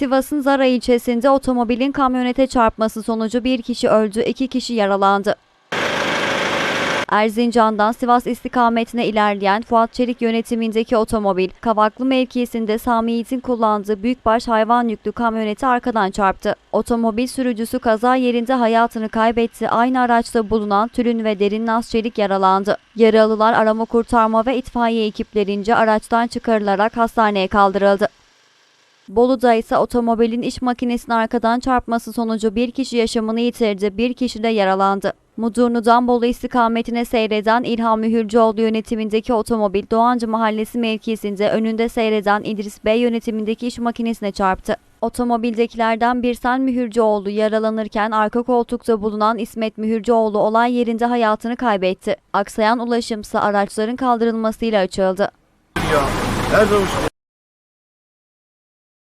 Sivas'ın Zara ilçesinde otomobilin kamyonete çarpması sonucu bir kişi öldü, iki kişi yaralandı. Erzincan'dan Sivas istikametine ilerleyen Fuat Çelik yönetimindeki otomobil, Kavaklı mevkisinde Sami Yiğit'in kullandığı büyükbaş hayvan yüklü kamyoneti arkadan çarptı. Otomobil sürücüsü kaza yerinde hayatını kaybetti. Aynı araçta bulunan Tülün ve Derin Naz Çelik yaralandı. Yaralılar arama kurtarma ve itfaiye ekiplerince araçtan çıkarılarak hastaneye kaldırıldı. Bolu'da ise otomobilin iş makinesine arkadan çarpması sonucu bir kişi yaşamını yitirdi, bir kişi de yaralandı. Mudurnu'dan Bolu istikametine seyreden İlham Mühürcüoğlu yönetimindeki otomobil Doğancı Mahallesi mevkisinde önünde seyreden İdris Bey yönetimindeki iş makinesine çarptı. Otomobildekilerden Birsen Mühürcüoğlu yaralanırken arka koltukta bulunan İsmet Mühürcüoğlu olay yerinde hayatını kaybetti. Aksayan ulaşımsa araçların kaldırılmasıyla açıldı. ya. Nerede olmuş